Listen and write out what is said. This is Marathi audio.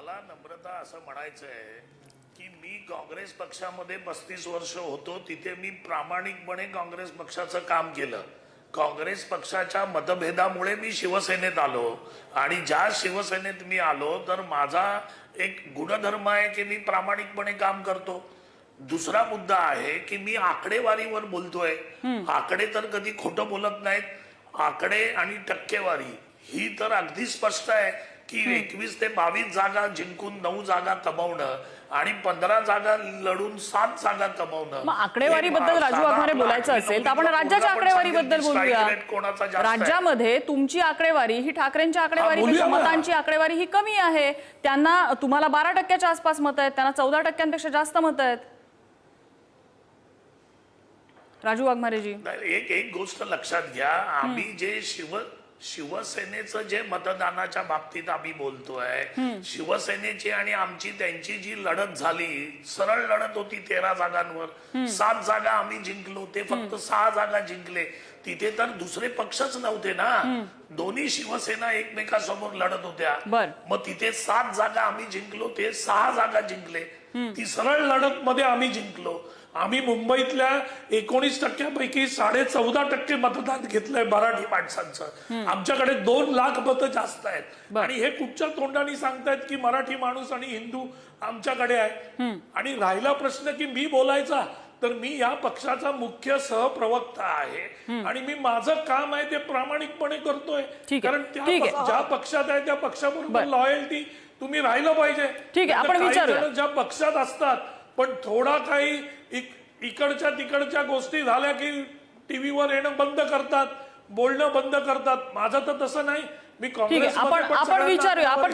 मला नम्रता असं म्हणायचं आहे की मी काँग्रेस पक्षामध्ये पस्तीस वर्ष होतो तिथे मी प्रामाणिकपणे काँग्रेस पक्षाचं काम केलं. काँग्रेस पक्षाच्या मतभेदामुळे मी शिवसेनेत आलो आणि ज्या शिवसेनेत मी आलो तर माझा एक गुणधर्म आहे की मी प्रामाणिकपणे काम करतो. दुसरा मुद्दा आहे की मी आकडेवारीवर बोलतोय. आकडे तर कधी खोटं बोलत नाहीत. आकडे आणि टक्केवारी ही तर अगदी स्पष्ट आहे. की एकवीस ते बावीस जागा जिंकून नऊ जागा कमवणं आणि पंधरा जागा लढून सात जागा कमवणं. मग आकडेवारीबद्दल हे राजू आपला बोलायचं असेल तर आपण राज्याच्या सांगेल. की बोलूया. राज्यामध्ये तुमची आकडेवारी ही ठाकरेंची आकडेवारी. मतांची आकडेवारी ही कमी आहे. त्यांना तुम्हाला बारा टक्क्याच्या आसपास मत आहेत त्यांना चौदा टक्क्यांपेक्षा जास्त मत आहेत. राजू वाघमारेजी. एक एक गोष्ट लक्षात घ्या. आम्ही जे शिव शिवसेनेचं जे मतदानाच्या बाबतीत आम्ही बोलतोय शिवसेनेची आणि आमची त्यांची जी लढत झाली सरळ लढत होती तेरा जागांवर. सात जागा आम्ही जिंकलो ते फक्त सहा जागा जिंकले. तिथे तर दुसरे पक्षच नव्हते ना. दोन्ही शिवसेना एकमेकासमोर लढत होत्या. मग तिथे सात जागा आम्ही जिंकलो ते सहा जागा जिंकले. ती सरळ लढत मध्ये आम्ही जिंकलो. आम्ही मुंबईतल्या एकोणीस टक्क्यापैकी साडे चौदा टक्के मतदान घेतलंय मराठी माणसांचं. आमच्याकडे दोन लाख मतं जास्त आहेत. आणि हे कुठच्या तोंडाने सांगतायत की मराठी माणूस आणि हिंदू आमच्याकडे आहे? आणि राहिला प्रश्न की मी बोलायचा? तर मी या पक्षाचा मुख्य सहप्रवक्ता आहे. आणि मी माझं काम आहे ते प्रामाणिकपणे करतोय. कारण त्या ज्या पक्षात आहे त्या पक्षाबरोबर बर. लॉयल्टी तुम्ही राहिलं पाहिजे. ठीक आहे, आपण ज्या पक्षात असतात पण थोडा काही इक- इकडच्या तिकडच्या गोष्टी झाल्या की टीव्हीवर येणं बंद करतात बोलणं बंद करतात. माझं तर तसं नाही. मी आपण पण आपण विचारूया. आपण.